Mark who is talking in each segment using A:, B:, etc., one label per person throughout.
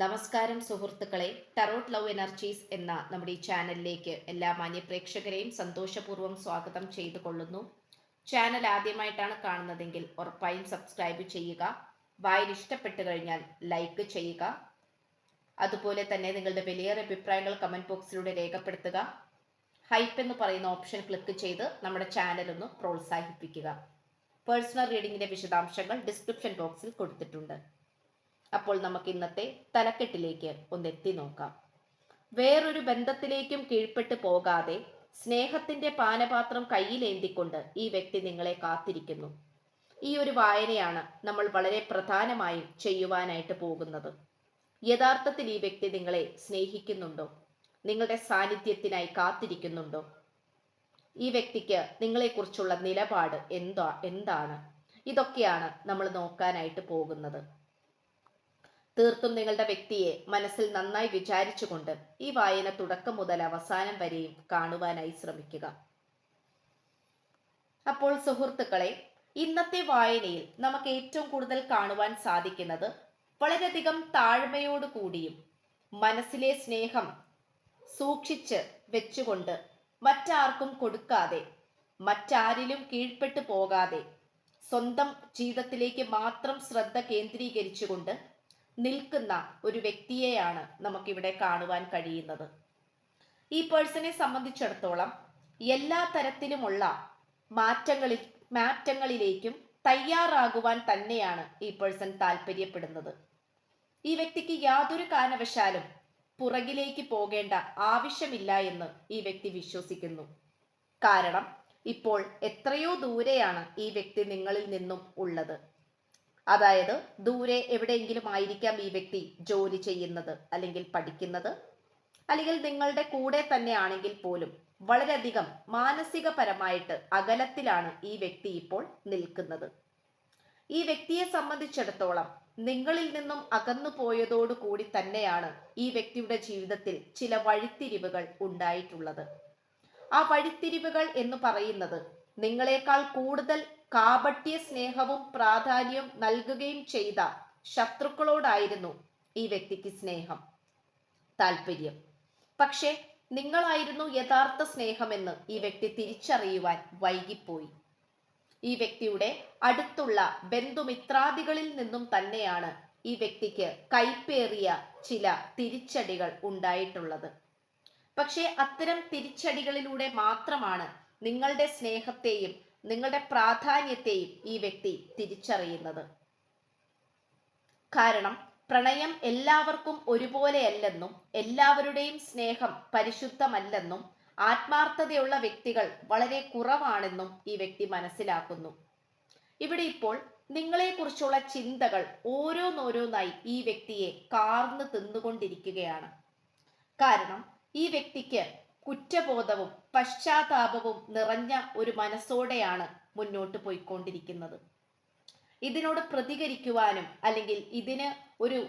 A: നമസ്കാരം സുഹൃത്തുക്കളെ tarot love energies എന്ന നമ്മുടെ ഈ ചാനലിലേക്ക് എല്ലാ മാന്യപ്രേക്ഷകരെയും സന്തോഷപൂർവം സ്വാഗതം ചെയ്തു കൊള്ളുന്നു ചാനൽ ആദ്യമായിട്ടാണ് കാണുന്നതെങ്കിൽ ഉറപ്പായും സബ്സ്ക്രൈബ് ചെയ്യുക. വായിൽ ഇഷ്ടപ്പെട്ടു കഴിഞ്ഞാൽ ലൈക്ക് ചെയ്യുക. അതുപോലെ തന്നെ നിങ്ങളുടെ വിലയേറെ അഭിപ്രായങ്ങൾ കമന്റ് ബോക്സിലൂടെ രേഖപ്പെടുത്തുക. ഹൈപ്പ് എന്ന് പറയുന്ന ഓപ്ഷൻ ക്ലിക്ക് ചെയ്ത് നമ്മുടെ ചാനൽ ഒന്ന് പ്രോത്സാഹിപ്പിക്കുക. പേഴ്സണൽ റീഡിങ്ങിന്റെ വിശദാംശങ്ങൾ ഡിസ്ക്രിപ്ഷൻ ബോക്സിൽ കൊടുത്തിട്ടുണ്ട്. അപ്പോൾ നമുക്ക് ഇന്നത്തെ തലക്കെട്ടിലേക്ക് ഒന്ന് എത്തി നോക്കാം. വേറൊരു ബന്ധത്തിലേക്കും കീഴ്പ്പെട്ടു പോകാതെ സ്നേഹത്തിന്റെ പാനപാത്രം കയ്യിലേന്തിക്കൊണ്ട് ഈ വ്യക്തി നിങ്ങളെ കാത്തിരിക്കുന്നു. ഈ ഒരു വായനയാണ് നമ്മൾ വളരെ പ്രധാനമായും ചെയ്യുവാനായിട്ട് പോകുന്നത്. യഥാർത്ഥത്തിൽ ഈ വ്യക്തി നിങ്ങളെ സ്നേഹിക്കുന്നുണ്ടോ? നിങ്ങളുടെ സാന്നിധ്യത്തിനായി കാത്തിരിക്കുന്നുണ്ടോ? ഈ വ്യക്തിക്ക് നിങ്ങളെക്കുറിച്ചുള്ള നിലപാട് എന്താ എന്താണ്? ഇതൊക്കെയാണ് നമ്മൾ നോക്കാനായിട്ട് പോകുന്നത്. തീർത്തും നിങ്ങളുടെ വ്യക്തിയെ മനസ്സിൽ നന്നായി വിചാരിച്ചുകൊണ്ട് ഈ വായന തുടക്കം മുതൽ അവസാനം വരെയും കാണുവാനായി ശ്രമിക്കുക. അപ്പോൾ സുഹൃത്തുക്കളെ ഇന്നത്തെ വായനയിൽ നമുക്ക് ഏറ്റവും കൂടുതൽ കാണുവാൻ സാധിക്കുന്നത് വളരെയധികം താഴ്മയോട് കൂടിയും മനസ്സിലെ സ്നേഹം സൂക്ഷിച്ച് വെച്ചുകൊണ്ട് മറ്റാർക്കും കൊടുക്കാതെ മറ്റാരിലും കീഴ്പ്പെട്ടു പോകാതെ സ്വന്തം ജീവിതത്തിലേക്ക് മാത്രം ശ്രദ്ധ കേന്ദ്രീകരിച്ചുകൊണ്ട് നിൽക്കുന്ന ഒരു വ്യക്തിയെയാണ് നമുക്കിവിടെ കാണുവാൻ കഴിയുന്നത്. ഈ പേഴ്സണെ സംബന്ധിച്ചിടത്തോളം എല്ലാ തരത്തിലുമുള്ള മാറ്റങ്ങളിൽ മാറ്റങ്ങളിലേക്കും തയ്യാറാകുവാൻ തന്നെയാണ് ഈ പേഴ്സൺ താല്പര്യപ്പെടുന്നത്. ഈ വ്യക്തിക്ക് യാതൊരു കാരണവശാലും പുറകിലേക്ക് പോകേണ്ട ആവശ്യമില്ല എന്ന് ഈ വ്യക്തി വിശ്വസിക്കുന്നു. കാരണം ഇപ്പോൾ എത്രയോ ദൂരെയാണ് ഈ വ്യക്തി നിങ്ങളിൽ നിന്നും ഉള്ളത്. അതായത് ദൂരെ എവിടെയെങ്കിലും ആയിരിക്കാം ഈ വ്യക്തി ജോലി ചെയ്യുന്നത് അല്ലെങ്കിൽ പഠിക്കുന്നത്. അല്ലെങ്കിൽ നിങ്ങളുടെ കൂടെ തന്നെ ആണെങ്കിൽ പോലും വളരെയധികം മാനസികപരമായിട്ട് അകലത്തിലാണ് ഈ വ്യക്തി ഇപ്പോൾ നിൽക്കുന്നത്. ഈ വ്യക്തിയെ സംബന്ധിച്ചിടത്തോളം നിങ്ങളിൽ നിന്നും അകന്നു പോയതോടു കൂടി തന്നെയാണ് ഈ വ്യക്തിയുടെ ജീവിതത്തിൽ ചില വഴിത്തിരിവുകൾ ഉണ്ടായിട്ടുള്ളത്. ആ വഴിത്തിരിവുകൾ എന്ന് പറയുന്നത് നിങ്ങളെക്കാൾ കൂടുതൽ കാപട്യ സ്നേഹവും പ്രാധാന്യവും നൽകുകയും ചെയ്ത ശത്രുക്കളോടായിരുന്നു ഈ വ്യക്തിക്ക് സ്നേഹം. താല്പര്യം പക്ഷേ നിങ്ങളായിരുന്നു യഥാർത്ഥ സ്നേഹമെന്ന് ഈ വ്യക്തി തിരിച്ചറിയുവാൻ വൈകിപ്പോയി. ഈ വ്യക്തിയുടെ അടുത്തുള്ള ബന്ധുമിത്രാദികളിൽ നിന്നും തന്നെയാണ് ഈ വ്യക്തിക്ക് കൈപ്പേറിയ ചില തിരിച്ചടികൾ ഉണ്ടായിട്ടുള്ളത്. പക്ഷേ അത്തരം തിരിച്ചടികളിലൂടെ മാത്രമാണ് നിങ്ങളുടെ സ്നേഹത്തെയും നിങ്ങളുടെ പ്രാധാന്യത്തെയും ഈ വ്യക്തി തിരിച്ചറിയുന്നത്. കാരണം പ്രണയം എല്ലാവർക്കും ഒരുപോലെയല്ലെന്നും എല്ലാവരുടെയും സ്നേഹം പരിശുദ്ധമല്ലെന്നും ആത്മാർത്ഥതയുള്ള വ്യക്തികൾ വളരെ കുറവാണെന്നും ഈ വ്യക്തി മനസ്സിലാക്കുന്നു. ഇവിടെ ഇപ്പോൾ നിങ്ങളെക്കുറിച്ചുള്ള ചിന്തകൾ ഓരോന്നോരോന്നായി ഈ വ്യക്തിയെ കാർന്നു തിന്നുകൊണ്ടിരിക്കുകയാണ്. കാരണം ഈ വ്യക്തിക്ക് കുറ്റബോധവും പശ്ചാത്താപവും നിറഞ്ഞ ഒരു മനസ്സോടെയാണ് മുന്നോട്ട് പോയിക്കൊണ്ടിരിക്കുന്നത്. ഇതിനോട് പ്രതികരിക്കുവാനും അല്ലെങ്കിൽ ഇതിന് ഒരു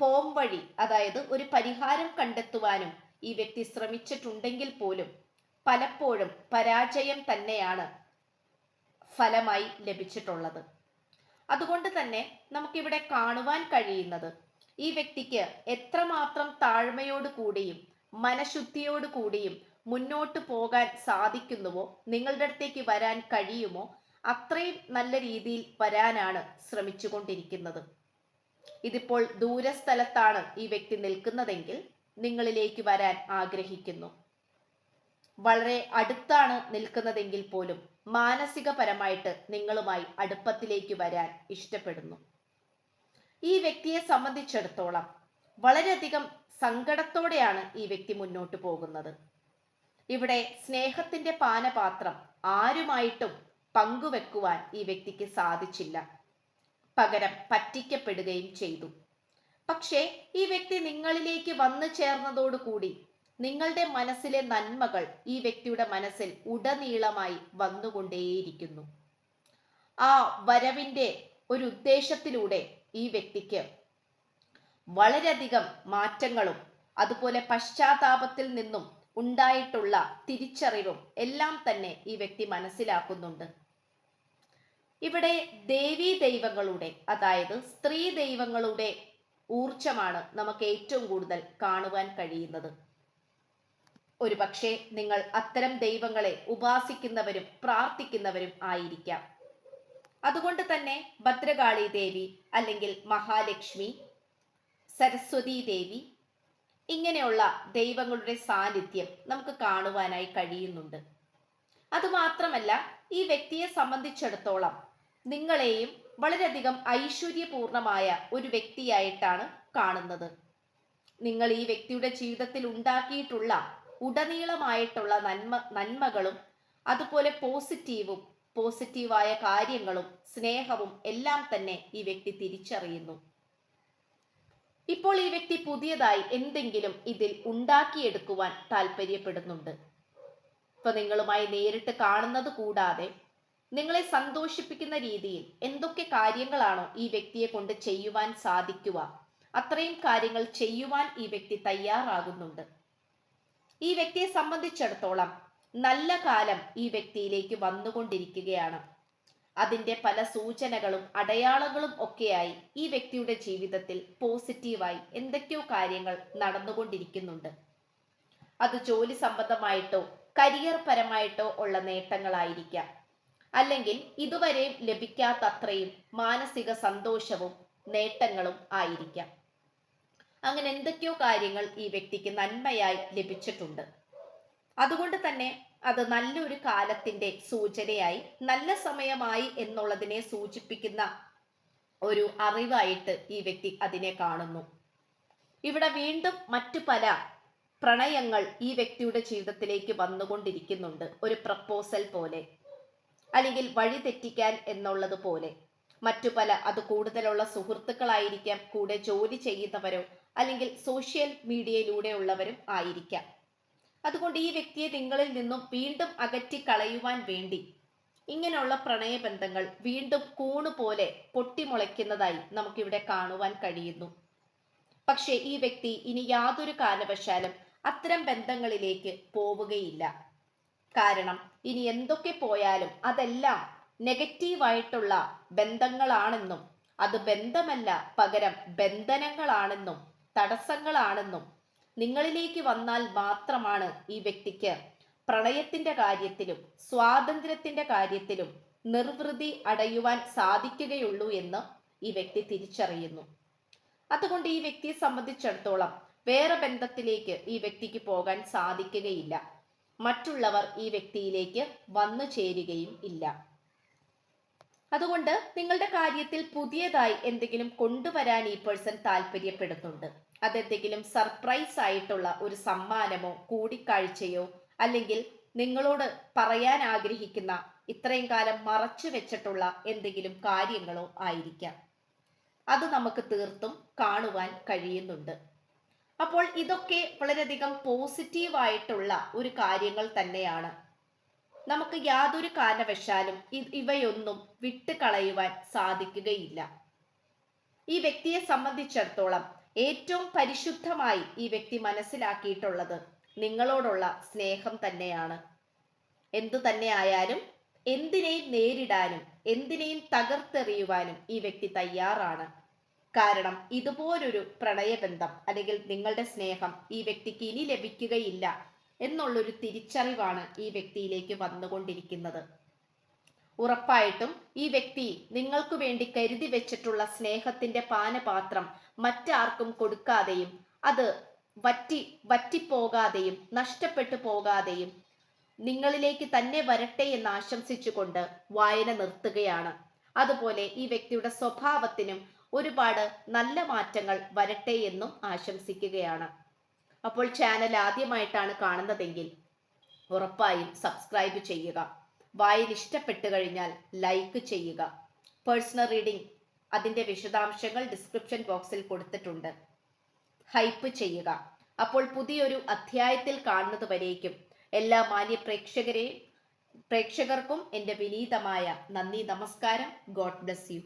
A: പോം വഴി അതായത് ഒരു പരിഹാരം കണ്ടെത്തുവാനും ഈ വ്യക്തി ശ്രമിച്ചിട്ടുണ്ടെങ്കിൽ പോലും പലപ്പോഴും പരാജയം തന്നെയാണ് ഫലമായി ലഭിച്ചിട്ടുള്ളത്. അതുകൊണ്ട് തന്നെ നമുക്കിവിടെ കാണുവാൻ കഴിയുന്നത് ഈ വ്യക്തിക്ക് എത്രമാത്രം താഴ്മയോട് കൂടിയും മനഃശുദ്ധിയോട് കൂടിയും മുന്നോട്ട് പോകാൻ സാധിക്കുന്നുവോ? നിങ്ങളുടെ അടുത്തേക്ക് വരാൻ കഴിയുമോ? അത്രയും നല്ല രീതിയിൽ വരാനാണ് ശ്രമിച്ചുകൊണ്ടിരിക്കുന്നത്. ഇതിപ്പോൾ ദൂരസ്ഥലത്താണ് ഈ വ്യക്തി നിൽക്കുന്നതെങ്കിൽ നിങ്ങളിലേക്ക് വരാൻ ആഗ്രഹിക്കുന്നു. വളരെ അടുത്താണ് നിൽക്കുന്നതെങ്കിൽ പോലും മാനസികപരമായിട്ട് നിങ്ങളുമായി അടുപ്പത്തിലേക്ക് വരാൻ ഇഷ്ടപ്പെടുന്നു. ഈ വ്യക്തിയെ സംബന്ധിച്ചിടത്തോളം വളരെയധികം സങ്കടത്തോടെയാണ് ഈ വ്യക്തി മുന്നോട്ട് പോകുന്നത്. ഇവിടെ സ്നേഹത്തിന്റെ പാനപാത്രം ആരുമായിട്ടും പങ്കുവെക്കുവാൻ ഈ വ്യക്തിക്ക് സാധിച്ചില്ല. പകരം പറ്റിക്കപ്പെടുകയും ചെയ്തു. പക്ഷേ ഈ വ്യക്തി നിങ്ങളിലേക്ക് വന്നു ചേർന്നതോടുകൂടി നിങ്ങളുടെ മനസ്സിലെ നന്മകൾ ഈ വ്യക്തിയുടെ മനസ്സിൽ ഉടനീളമായി വന്നുകൊണ്ടേയിരിക്കുന്നു. ആ വരവിന്റെ ഒരു ഉദ്ദേശത്തിലൂടെ ഈ വ്യക്തിക്ക് വളരെയധികം മാറ്റങ്ങളും അതുപോലെ പശ്ചാത്താപത്തിൽ നിന്നും ഉണ്ടായിട്ടുള്ള തിരിച്ചറിവും എല്ലാം തന്നെ ഈ വ്യക്തി മനസ്സിലാക്കുന്നുണ്ട്. ഇവിടെ ദേവീ ദൈവങ്ങളുടെ അതായത് സ്ത്രീ ദൈവങ്ങളുടെ ഊർജമാണ് നമുക്ക് ഏറ്റവും കൂടുതൽ കാണുവാൻ കഴിയുന്നത്. ഒരു പക്ഷേ നിങ്ങൾ അത്തരം ദൈവങ്ങളെ ഉപാസിക്കുന്നവരും പ്രാർത്ഥിക്കുന്നവരും ആയിരിക്കാം. അതുകൊണ്ട് തന്നെ ഭദ്രകാളി ദേവി അല്ലെങ്കിൽ മഹാലക്ഷ്മി സരസ്വതി ദേവി ഇങ്ങനെയുള്ള ദൈവങ്ങളുടെ സാന്നിധ്യം നമുക്ക് കാണുവാനായി കഴിയുന്നുണ്ട്. അതുമാത്രമല്ല ഈ വ്യക്തിയെ സംബന്ധിച്ചിടത്തോളം നിങ്ങളെയും വളരെയധികം ഐശ്വര്യപൂർണമായ ഒരു വ്യക്തിയായിട്ടാണ് കാണുന്നത്. നിങ്ങൾ ഈ വ്യക്തിയുടെ ജീവിതത്തിൽ ഉണ്ടാക്കിയിട്ടുള്ള ഉടനീളമായിട്ടുള്ള നന്മ നന്മകളും അതുപോലെ പോസിറ്റീവും പോസിറ്റീവായ കാര്യങ്ങളും സ്നേഹവും എല്ലാം തന്നെ ഈ വ്യക്തി തിരിച്ചറിയുന്നു. ഇപ്പോൾ ഈ വ്യക്തി പുതിയതായി എന്തെങ്കിലും ഇതിൽ ഉണ്ടാക്കിയെടുക്കുവാൻ താല്പര്യപ്പെടുന്നുണ്ട് ഇപ്പൊ നിങ്ങളുമായി നേരിട്ട് കാണുന്നത് കൂടാതെ നിങ്ങളെ സന്തോഷിപ്പിക്കുന്ന രീതിയിൽ എന്തൊക്കെ കാര്യങ്ങളാണോ ഈ വ്യക്തിയെ കൊണ്ട് ചെയ്യുവാൻ സാധിക്കുക അത്രയും കാര്യങ്ങൾ ചെയ്യുവാൻ ഈ വ്യക്തി തയ്യാറാകുന്നുണ്ട്. ഈ വ്യക്തിയെ സംബന്ധിച്ചിടത്തോളം നല്ല കാലം ഈ വ്യക്തിയിലേക്ക് വന്നുകൊണ്ടിരിക്കുകയാണ്. അതിന്റെ പല സൂചനകളും അടയാളങ്ങളും ഒക്കെയായി ഈ വ്യക്തിയുടെ ജീവിതത്തിൽ പോസിറ്റീവായി എന്തൊക്കെയോ കാര്യങ്ങൾ നടന്നുകൊണ്ടിരിക്കുന്നുണ്ട്. അത് ജോലി സംബന്ധമായിട്ടോ കരിയർ പരമായിട്ടോ ഉള്ള നേട്ടങ്ങളായിരിക്കാം. അല്ലെങ്കിൽ ഇതുവരെ ലഭിക്കാത്തത്രയും മാനസിക സന്തോഷവും നേട്ടങ്ങളും ആയിരിക്കാം. അങ്ങനെ എന്തൊക്കെയോ കാര്യങ്ങൾ ഈ വ്യക്തിക്ക് നന്മയായി ലഭിച്ചിട്ടുണ്ട്. അതുകൊണ്ട് തന്നെ അത് നല്ലൊരു കാലത്തിന്റെ സൂചനയായി നല്ല സമയമായി എന്നുള്ളതിനെ സൂചിപ്പിക്കുന്ന ഒരു അറിവായിട്ട് ഈ വ്യക്തി അതിനെ കാണുന്നു. ഇവിടെ വീണ്ടും മറ്റു പല പ്രണയങ്ങൾ ഈ വ്യക്തിയുടെ ജീവിതത്തിലേക്ക് വന്നുകൊണ്ടിരിക്കുന്നുണ്ട്. ഒരു പ്രപ്പോസൽ പോലെ അല്ലെങ്കിൽ വഴി തെറ്റിക്കാൻ എന്നുള്ളത് പോലെ. മറ്റു പല അത് കൂടുതലുള്ള സുഹൃത്തുക്കളായിരിക്കാം കൂടെ ജോലി ചെയ്യുന്നവരോ അല്ലെങ്കിൽ സോഷ്യൽ മീഡിയയിലൂടെ ഉള്ളവരും ആയിരിക്കാം. അതുകൊണ്ട് ഈ വ്യക്തിയെ നിങ്ങളിൽ നിന്നും വീണ്ടും അകറ്റി കളയുവാൻ വേണ്ടി ഇങ്ങനെയുള്ള പ്രണയബന്ധങ്ങൾ വീണ്ടും കൂണ് പോലെ പൊട്ടിമുളയ്ക്കുന്നതായി നമുക്കിവിടെ കാണുവാൻ കഴിയുന്നു. പക്ഷേ ഈ വ്യക്തി ഇനി യാതൊരു കാരണവശാലും അത്തരം ബന്ധങ്ങളിലേക്ക് പോവുകയില്ല. കാരണം ഇനി എന്തൊക്കെ പോയാലും അതെല്ലാം നെഗറ്റീവായിട്ടുള്ള ബന്ധങ്ങളാണെന്നും അത് ബന്ധമല്ല പകരം ബന്ധനങ്ങളാണെന്നും തടസ്സങ്ങളാണെന്നും നിങ്ങളിലേക്ക് വന്നാൽ മാത്രമാണ് ഈ വ്യക്തിക്ക് പ്രണയത്തിന്റെ കാര്യത്തിലും സ്വാതന്ത്ര്യത്തിന്റെ കാര്യത്തിലും നിർവൃതി അടയുവാൻ സാധിക്കുകയുള്ളൂ എന്ന് ഈ വ്യക്തി തിരിച്ചറിയുന്നു. അതുകൊണ്ട് ഈ വ്യക്തിയെ സംബന്ധിച്ചിടത്തോളം വേറെ ബന്ധത്തിലേക്ക് ഈ വ്യക്തിക്ക് പോകാൻ സാധിക്കുകയില്ല. മറ്റുള്ളവർ ഈ വ്യക്തിയിലേക്ക് വന്നു ചേരുകയും ഇല്ല. അതുകൊണ്ട് നിങ്ങളുടെ കാര്യത്തിൽ പുതിയതായി എന്തെങ്കിലും കൊണ്ടുവരാൻ ഈ പേഴ്സൺ താല്പര്യപ്പെടുന്നുണ്ട്. അതെന്തെങ്കിലും സർപ്രൈസ് ആയിട്ടുള്ള ഒരു സമ്മാനമോ കൂടിക്കാഴ്ചയോ അല്ലെങ്കിൽ നിങ്ങളോട് പറയാൻ ആഗ്രഹിക്കുന്ന ഇത്രയും കാലം മറച്ചു വെച്ചിട്ടുള്ള എന്തെങ്കിലും കാര്യങ്ങളോ ആയിരിക്കാം. അത് നമുക്ക് തീർത്തും കാണുവാൻ കഴിയുന്നുണ്ട്. അപ്പോൾ ഇതൊക്കെ വളരെയധികം പോസിറ്റീവായിട്ടുള്ള ഒരു കാര്യങ്ങൾ തന്നെയാണ്. നമുക്ക് യാതൊരു കാരണവശാലും ഇവയൊന്നും വിട്ടുകളയുവാൻ സാധിക്കുകയില്ല. ഈ വ്യക്തിയെ സംബന്ധിച്ചിടത്തോളം ഏറ്റവും പരിശുദ്ധമായി ഈ വ്യക്തി മനസ്സിലാക്കിയിട്ടുള്ളത് നിങ്ങളോടുള്ള സ്നേഹം തന്നെയാണ്. എന്തു തന്നെ ആയാലും എന്തിനേയും നേരിടാനും എന്തിനേയും തകർത്തെറിയുവാനും ഈ വ്യക്തി തയ്യാറാണ്. കാരണം ഇതുപോലൊരു പ്രണയബന്ധം അല്ലെങ്കിൽ നിങ്ങളുടെ സ്നേഹം ഈ വ്യക്തിക്ക് ഇനി ലഭിക്കുകയില്ല എന്നുള്ളൊരു തിരിച്ചറിവാണ് ഈ വ്യക്തിയിലേക്ക് വന്നുകൊണ്ടിരിക്കുന്നത്. ഉറപ്പായിട്ടും ഈ വ്യക്തി നിങ്ങൾക്ക് വേണ്ടി കരുതി വെച്ചിട്ടുള്ള സ്നേഹത്തിന്റെ പാനപാത്രം മറ്റാർക്കും കൊടുക്കാതെയും അത് വറ്റി വറ്റിപ്പോകാതെയും നഷ്ടപ്പെട്ടു പോകാതെയും നിങ്ങളിലേക്ക് തന്നെ വരട്ടെ എന്ന് ആശംസിച്ചുകൊണ്ട് വായന നിർത്തുകയാണ്. അതുപോലെ ഈ വ്യക്തിയുടെ സ്വഭാവത്തിനും ഒരുപാട് നല്ല മാറ്റങ്ങൾ വരട്ടെ എന്നും ആശംസിക്കുകയാണ്. അപ്പോൾ ചാനൽ ആദ്യമായിട്ടാണ് കാണുന്നതെങ്കിൽ ഉറപ്പായും സബ്സ്ക്രൈബ് ചെയ്യുക. വായന ഇഷ്ടപ്പെട്ടു കഴിഞ്ഞാൽ ലൈക്ക് ചെയ്യുക. പേഴ്സണൽ റീഡിംഗ് അതിന്റെ വിശദാംശങ്ങൾ ഡിസ്ക്രിപ്ഷൻ ബോക്സിൽ കൊടുത്തിട്ടുണ്ട്. ഹൈപ്പ് ചെയ്യുക. അപ്പോൾ പുതിയൊരു അധ്യായത്തിൽ കാണുന്നത് വരേക്കും എല്ലാ മാന്യ പ്രേക്ഷകരെയും പ്രേക്ഷകർക്കും എന്റെ വിനീതമായ നന്ദി നമസ്കാരം. God bless you